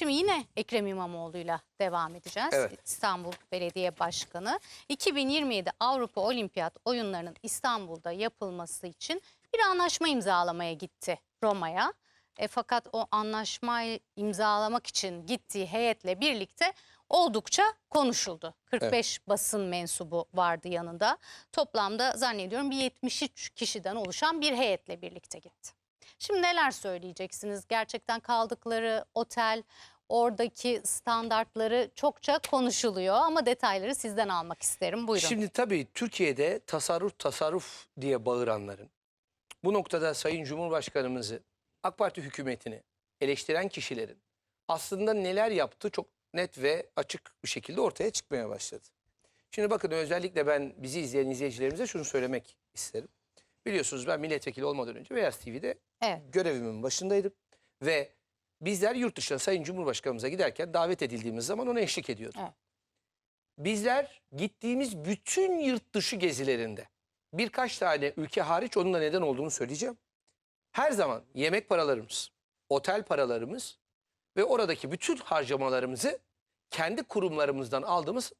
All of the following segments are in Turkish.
Şimdi yine Ekrem İmamoğlu'yla devam edeceğiz. Evet. İstanbul Belediye Başkanı 2027 Avrupa Olimpiyat Oyunları'nın İstanbul'da yapılması için bir anlaşma imzalamaya gitti Roma'ya. E, fakat o anlaşmayı imzalamak için gittiği heyetle birlikte oldukça konuşuldu. 45 basın mensubu vardı yanında. Toplamda zannediyorum bir 73 kişiden oluşan bir heyetle birlikte gitti. Şimdi neler söyleyeceksiniz? Gerçekten kaldıkları otel, oradaki standartları çokça konuşuluyor ama detayları sizden almak isterim. Buyurun. Şimdi tabii Türkiye'de tasarruf tasarruf diye bağıranların bu noktada Sayın Cumhurbaşkanımızı AK Parti hükümetini eleştiren kişilerin aslında neler yaptığı çok net ve açık bir şekilde ortaya çıkmaya başladı. Şimdi bakın özellikle ben bizi izleyen izleyicilerimize şunu söylemek isterim. Biliyorsunuz ben milletvekili olmadan önce Beyaz TV'de Evet. görevimin başındaydım ve bizler yurt dışına Sayın Cumhurbaşkanımıza giderken davet edildiğimiz zaman ona eşlik ediyorduk. Evet. Bizler gittiğimiz bütün yurt dışı gezilerinde birkaç tane ülke hariç onun da neden olduğunu söyleyeceğim. Her zaman yemek paralarımız, otel paralarımız ve oradaki bütün harcamalarımızı kendi kurumlarımızdan aldığımız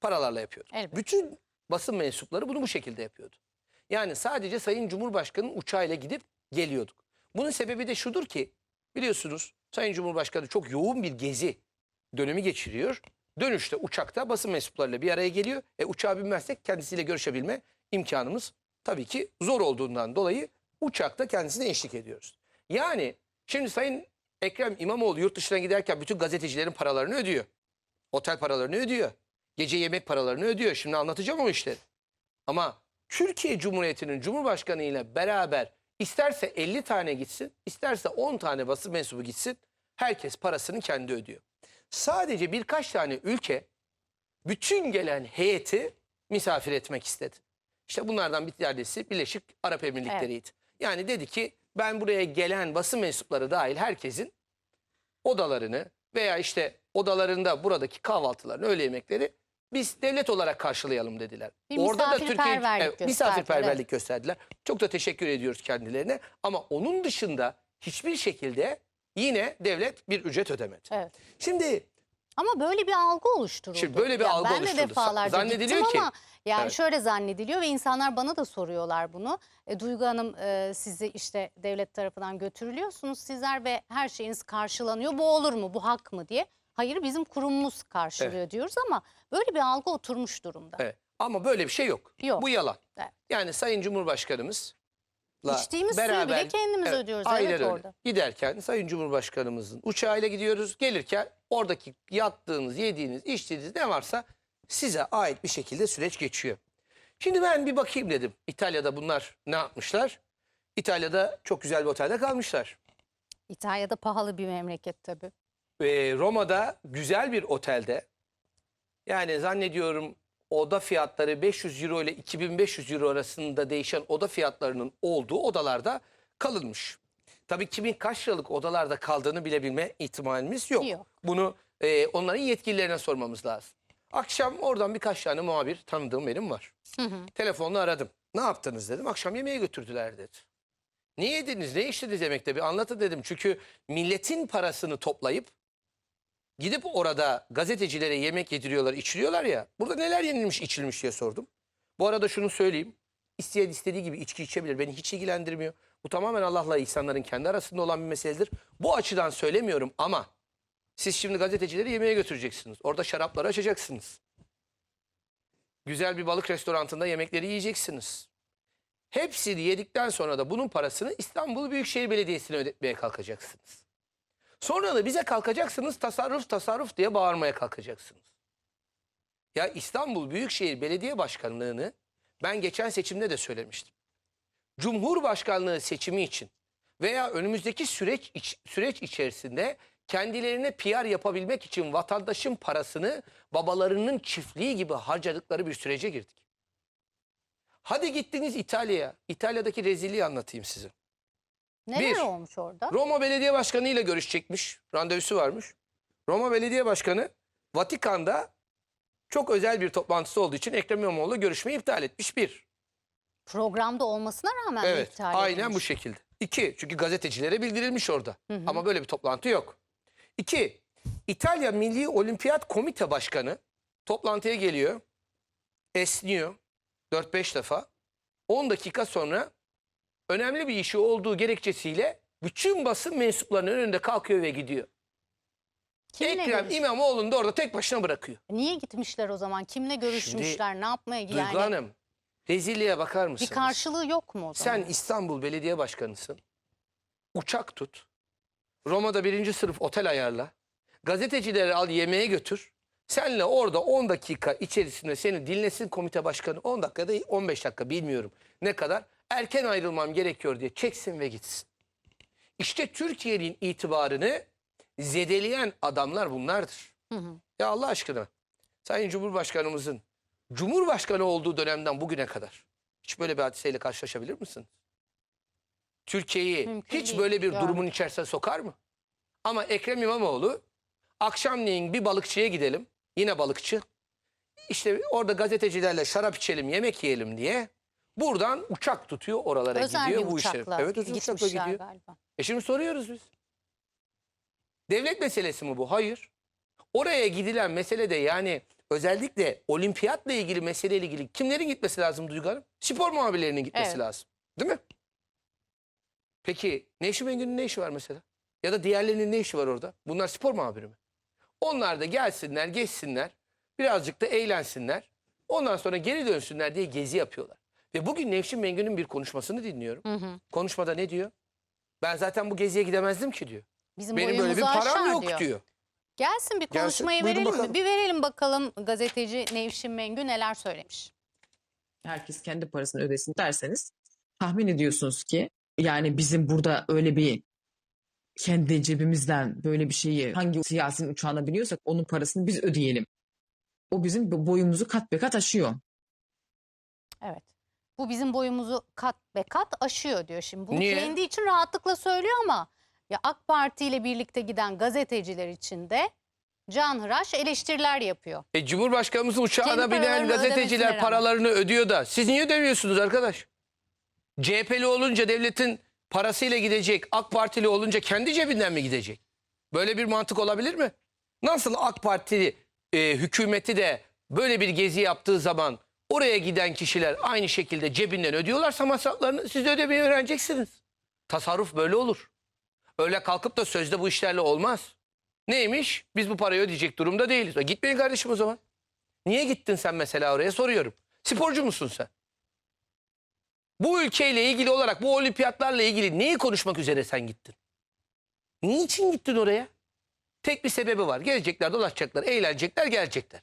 paralarla yapıyorduk. Elbette. Bütün basın mensupları bunu bu şekilde yapıyordu. Yani sadece Sayın Cumhurbaşkanı'nın uçağıyla gidip geliyorduk. Bunun sebebi de şudur ki biliyorsunuz Sayın Cumhurbaşkanı çok yoğun bir gezi dönemi geçiriyor. Dönüşte uçakta basın mensuplarıyla bir araya geliyor. E uçağa binmezsek kendisiyle görüşebilme imkanımız tabii ki zor olduğundan dolayı uçakta kendisine eşlik ediyoruz. Yani şimdi Sayın Ekrem İmamoğlu yurt dışına giderken bütün gazetecilerin paralarını ödüyor. Otel paralarını ödüyor. Gece yemek paralarını ödüyor. Şimdi anlatacağım o işleri. Ama Türkiye Cumhuriyeti'nin Cumhurbaşkanı ile beraber isterse 50 tane gitsin, isterse 10 tane basın mensubu gitsin, herkes parasını kendi ödüyor. Sadece birkaç tane ülke bütün gelen heyeti misafir etmek istedi. İşte bunlardan bir tanesi Birleşik Arap Emirlikleri'ydi. Yani dedi ki ben buraya gelen basın mensupları dahil herkesin odalarını veya işte odalarında buradaki kahvaltılarını, öğle yemekleri biz devlet olarak karşılayalım dediler. Bir misafirperverlik gösterdiler, misafirperverlik gösterdiler. Çok da teşekkür ediyoruz kendilerine. Ama onun dışında hiçbir şekilde yine devlet bir ücret ödemedi. Evet. Şimdi Ama böyle bir algı oluşturuldu. Şimdi böyle bir Ya algı ben oluşturuldu. de defalarca Zannediliyor gittim ki- ama yani Evet. şöyle zannediliyor ve insanlar bana da soruyorlar bunu. E, Duygu Hanım e, sizi işte devlet tarafından götürülüyorsunuz sizler ve her şeyiniz karşılanıyor. Bu olur mu? Bu hak mı diye. Hayır bizim kurumumuz karşılıyor diyoruz ama böyle bir algı oturmuş durumda. evet. ama böyle bir şey yok. Yok. Bu yalan. Evet. Yani Sayın Cumhurbaşkanımız İçtiğimiz suyu bile kendimiz ödüyoruz, evet, aynen öyle. orada. Giderken Sayın Cumhurbaşkanımızın uçağıyla gidiyoruz. Gelirken oradaki yattığınız, yediğiniz, içtiğiniz ne varsa size ait bir şekilde süreç geçiyor. Şimdi ben bir bakayım dedim. İtalya'da bunlar ne yapmışlar? İtalya'da çok güzel bir otelde kalmışlar. İtalya'da pahalı bir memleket tabii. Ve Roma'da güzel bir otelde yani zannediyorum oda fiyatları 500 euro ile 2500 euro arasında değişen oda fiyatlarının olduğu odalarda kalınmış. Tabii kimin kaç liralık odalarda kaldığını bilebilme ihtimalimiz yok. Yok. Bunu e, onların yetkililerine sormamız lazım. Akşam oradan birkaç tane muhabir tanıdığım benim var. Hı hı. Telefonla aradım. Ne yaptınız dedim. Akşam yemeğe götürdüler dedi. Ne yediniz, ne içtiniz yemekte bir anlatın dedim. Çünkü milletin parasını toplayıp gidip orada gazetecilere yemek yediriyorlar, içiriyorlar ya. Burada neler yenilmiş, içilmiş diye sordum. Bu arada şunu söyleyeyim. İsteyen istediği gibi içki içebilir. Beni hiç ilgilendirmiyor. Bu tamamen Allah'la insanların kendi arasında olan bir meseledir. Bu açıdan söylemiyorum ama siz şimdi gazetecileri yemeğe götüreceksiniz. Orada şarapları açacaksınız. Güzel bir balık restorantında yemekleri yiyeceksiniz. Hepsini yedikten sonra da bunun parasını İstanbul Büyükşehir Belediyesi'ne ödetmeye kalkacaksınız. Sonra da bize kalkacaksınız tasarruf tasarruf diye bağırmaya kalkacaksınız. Ya İstanbul Büyükşehir Belediye Başkanlığı'nı ben geçen seçimde de söylemiştim. Cumhurbaşkanlığı seçimi için veya önümüzdeki süreç iç- süreç içerisinde kendilerine PR yapabilmek için vatandaşın parasını babalarının çiftliği gibi harcadıkları bir sürece girdik. Hadi gittiniz İtalya'ya. İtalya'daki rezilliği anlatayım size. Neler Bir, olmuş orada? Roma Belediye Başkanı ile görüşecekmiş. Randevusu varmış. Roma Belediye Başkanı Vatikan'da çok özel bir toplantısı olduğu için Ekrem İmamoğlu görüşmeyi iptal etmiş. Bir. Programda olmasına rağmen mi Evet, iptal aynen edilmiş? bu şekilde. İki, çünkü gazetecilere bildirilmiş orada. Ama böyle bir toplantı yok. İki, İtalya Milli Olimpiyat Komite Başkanı toplantıya geliyor. Esniyor 4-5 defa. 10 dakika sonra önemli bir işi olduğu gerekçesiyle bütün basın mensuplarının önünde kalkıyor ve gidiyor. Kiminle Ekrem görüş- İmamoğlu'nu da orada tek başına bırakıyor. Niye gitmişler o zaman? Kimle görüşmüşler? ne yapmaya Duygu yani? Hanım, rezilliğe bakar Bir mısınız? karşılığı yok mu o zaman? Sen İstanbul Belediye Başkanısın. Uçak tut. Roma'da birinci sınıf otel ayarla. Gazetecileri al yemeğe götür. Senle orada 10 dakika içerisinde seni dinlesin komite başkanı. 10 dakika da 15 dakika bilmiyorum ne kadar. Erken ayrılmam gerekiyor diye çeksin ve gitsin. İşte Türkiye'nin itibarını zedeleyen adamlar bunlardır. Hı hı. Ya Allah aşkına Sayın Cumhurbaşkanımızın Cumhurbaşkanı olduğu dönemden bugüne kadar hiç böyle bir hadiseyle karşılaşabilir misin? Türkiye'yi hiç değil. böyle bir Yani. durumun içerisine sokar mı? Ama Ekrem İmamoğlu akşamleyin bir balıkçıya gidelim. Yine balıkçı. İşte orada gazetecilerle şarap içelim, yemek yiyelim diye buradan uçak tutuyor oralara Özel gidiyor bir bu uçakla Evet özel uçakla gidiyor. galiba. E şimdi soruyoruz biz. Devlet meselesi mi bu? Hayır. Oraya gidilen mesele de yani özellikle olimpiyatla ilgili meseleyle ilgili kimlerin gitmesi lazım Duygu Hanım? Spor muhabirlerinin gitmesi Evet. lazım. Değil mi? Peki Nevşin Mengü'nün ne işi var mesela? Ya da diğerlerinin ne işi var orada? Bunlar spor muhabiri mi? Onlar da gelsinler, geçsinler, birazcık da eğlensinler. Ondan sonra geri dönsünler diye gezi yapıyorlar. Ve bugün Nevşin Mengü'nün bir konuşmasını dinliyorum. Hı hı. Konuşmada ne diyor? Ben zaten bu geziye gidemezdim ki diyor. Bizim Benim böyle bir param yok diyor. diyor. Gelsin bir Gelsin, konuşmayı buyurun verelim bakalım. mi? Bir verelim bakalım gazeteci Nevşin Mengü neler söylemiş. herkes kendi parasını ödesin derseniz tahmin ediyorsunuz ki yani bizim burada öyle bir kendi cebimizden böyle bir şeyi hangi siyasetin uçağına biniyorsak onun parasını biz ödeyelim. O bizim boyumuzu kat be kat aşıyor. Evet. Bu bizim boyumuzu kat be kat aşıyor diyor şimdi. Bunu Niye? kendi için rahatlıkla söylüyor ama ya AK Parti ile birlikte giden gazeteciler için de canhıraş eleştiriler yapıyor. E, Cumhurbaşkanımızın uçağına Kendi binen paralarını gazeteciler ödemesinler ama. paralarını ödüyor da siz niye ödemiyorsunuz arkadaş? CHP'li olunca devletin parasıyla gidecek, AK Partili olunca kendi cebinden mi gidecek? Böyle bir mantık olabilir mi? Nasıl AK Parti e, hükümeti de böyle bir gezi yaptığı zaman oraya giden kişiler aynı şekilde cebinden ödüyorlarsa masraflarını siz de ödemeyi öğreneceksiniz. Tasarruf böyle olur. Öyle kalkıp da sözde bu işlerle olmaz. Neymiş? Biz bu parayı ödeyecek durumda değiliz. E gitmeyin kardeşim o zaman. Niye gittin sen mesela oraya soruyorum. Sporcu musun sen? Bu ülkeyle ilgili olarak bu olimpiyatlarla ilgili neyi konuşmak üzere sen gittin? Niçin gittin oraya? Tek bir sebebi var. Gelecekler, dolaşacaklar, eğlenecekler, gelecekler.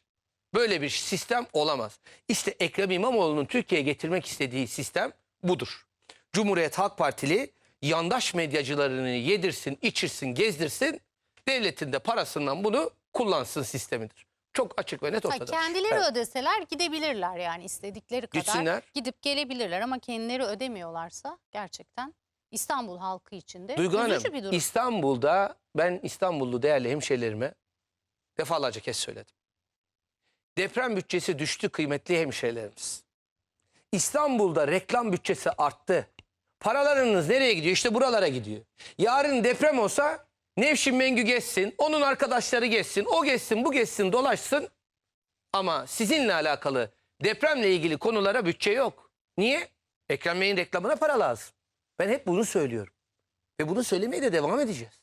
Böyle bir sistem olamaz. İşte Ekrem İmamoğlu'nun Türkiye'ye getirmek istediği sistem budur. Cumhuriyet Halk Partili yandaş medyacılarını yedirsin, içirsin, gezdirsin. Devletin de parasından bunu kullansın sistemidir. Çok açık ve net Ha, ortada. kendileri Evet. ödeseler gidebilirler yani istedikleri kadar Gitsinler. gidip gelebilirler ama kendileri ödemiyorlarsa gerçekten İstanbul halkı için de Duygu Hanım, bir durum. İstanbul'da ben İstanbullu değerli hemşehrilerime defalarca kez söyledim. Deprem bütçesi düştü kıymetli hemşehrilerimiz. İstanbul'da reklam bütçesi arttı. Paralarınız nereye gidiyor? İşte buralara gidiyor. Yarın deprem olsa Nevşin Mengü geçsin, onun arkadaşları geçsin, o geçsin, bu geçsin, dolaşsın. Ama sizinle alakalı depremle ilgili konulara bütçe yok. Niye? Ekrem Bey'in reklamına para lazım. Ben hep bunu söylüyorum. Ve bunu söylemeye de devam edeceğiz.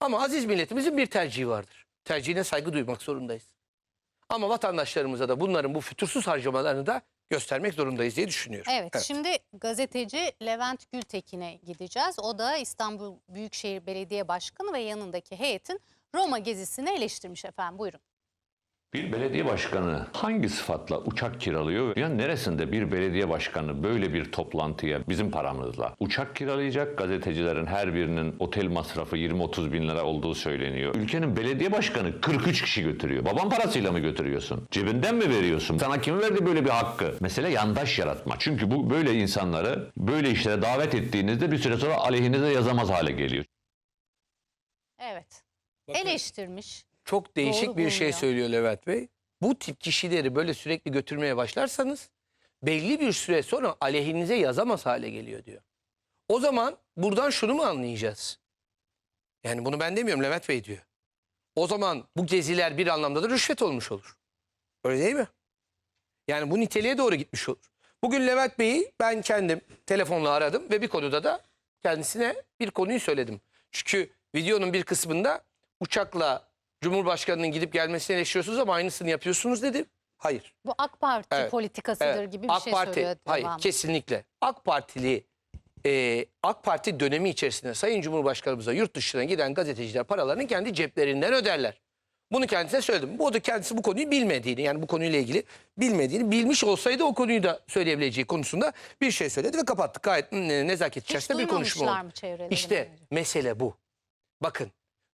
Ama aziz milletimizin bir tercihi vardır. Tercihine saygı duymak zorundayız. Ama vatandaşlarımıza da bunların bu fütursuz harcamalarını da göstermek zorundayız diye düşünüyorum. Evet, şimdi gazeteci Levent Gültekin'e gideceğiz. O da İstanbul Büyükşehir Belediye Başkanı ve yanındaki heyetin Roma gezisini eleştirmiş efendim. Buyurun. Bir belediye başkanı hangi sıfatla uçak kiralıyor? Ya neresinde bir belediye başkanı böyle bir toplantıya bizim paramızla uçak kiralayacak? Gazetecilerin her birinin otel masrafı 20-30 bin lira olduğu söyleniyor. Ülkenin belediye başkanı 43 kişi götürüyor. Baban parasıyla mı götürüyorsun? Cebinden mi veriyorsun? Sana kim verdi böyle bir hakkı? Mesele yandaş yaratma. Çünkü bu böyle insanları böyle işlere davet ettiğinizde bir süre sonra aleyhinize yazamaz hale geliyor. Evet. Eleştirmiş. Çok değişik Doğru bir şey bulmuyor. söylüyor Levent Bey. Bu tip kişileri böyle sürekli götürmeye başlarsanız belli bir süre sonra aleyhinize yazamaz hale geliyor diyor. O zaman buradan şunu mu anlayacağız? Yani bunu ben demiyorum Levent Bey diyor. O zaman bu geziler bir anlamda da rüşvet olmuş olur. Öyle değil mi? Yani bu niteliğe doğru gitmiş olur. Bugün Levent Bey'i ben kendim telefonla aradım ve bir konuda da kendisine bir konuyu söyledim. Çünkü videonun bir kısmında uçakla Cumhurbaşkanı'nın gidip gelmesini eleştiriyorsunuz ama aynısını yapıyorsunuz dedi. Hayır. Bu AK Parti Evet, politikasıdır Evet, gibi bir AK şey Parti, söylüyor. Hayır devamlı. kesinlikle. AK Partili e, AK Parti dönemi içerisinde Sayın Cumhurbaşkanımıza yurt dışına giden gazeteciler paralarını kendi ceplerinden öderler. Bunu kendisine söyledim. Bu da kendisi bu konuyu bilmediğini yani bu konuyla ilgili bilmediğini bilmiş olsaydı o konuyu da söyleyebileceği konusunda bir şey söyledi ve kapattık. Gayet mm, nezaket Hiç içerisinde bir konuşma oldu. İşte mesele bu. Bakın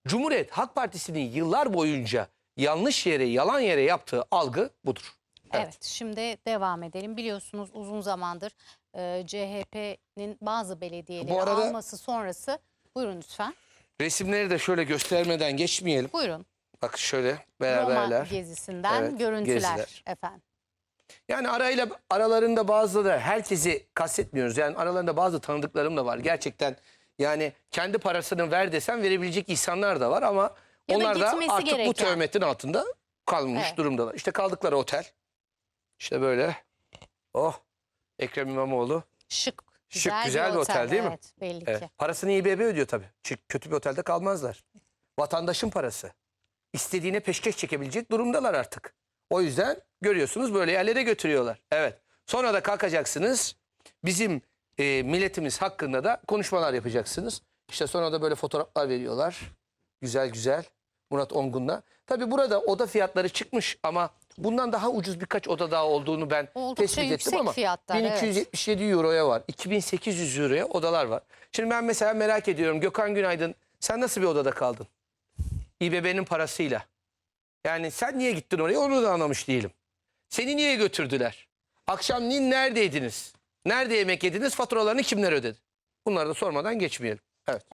Cumhuriyet Halk Partisi'nin yıllar boyunca yanlış yere yalan yere yaptığı algı budur. Evet. şimdi devam edelim. Biliyorsunuz uzun zamandır e, CHP'nin bazı belediyeleri Bu arada- alması sonrası buyurun lütfen. Resimleri de şöyle göstermeden geçmeyelim. Buyurun. Bak şöyle Roma beraberler. gezisinden Evet, görüntüler geziler. efendim. Yani arayla aralarında bazıları herkesi kastetmiyoruz. Yani aralarında bazı tanıdıklarım da var. Gerçekten yani kendi parasını ver desen verebilecek insanlar da var ama Ya da onlar da gitmesi artık bu gereken. töhmetin altında kalmış Evet. durumdalar. İşte kaldıkları otel. İşte böyle. Oh. Ekrem İmamoğlu. Şık, Şık, güzel, güzel bir otel değil mi? Evet, belli Evet. ki. Parasını İBB ödüyor tabii. Çünkü kötü bir otelde kalmazlar. Vatandaşın parası. İstediğine peşkeş çekebilecek durumdalar artık. O yüzden görüyorsunuz böyle yerlere götürüyorlar. Evet. Sonra da kalkacaksınız. Bizim e, milletimiz hakkında da konuşmalar yapacaksınız. İşte sonra da böyle fotoğraflar veriyorlar. Güzel güzel. Murat Ongun'la. Tabii burada oda fiyatları çıkmış ama bundan daha ucuz birkaç oda daha olduğunu ben Oldukça tespit ettim ama fiyatlar, evet. 1277 euroya var. 2800 euroya odalar var. Şimdi ben mesela merak ediyorum Gökhan Günaydın sen nasıl bir odada kaldın? İBB'nin parasıyla. Yani sen niye gittin oraya onu da anlamış değilim. Seni niye götürdüler? Akşamleyin neredeydiniz? Nerede yemek yediniz? Faturalarını kimler ödedi? Bunları da sormadan geçmeyelim. Evet.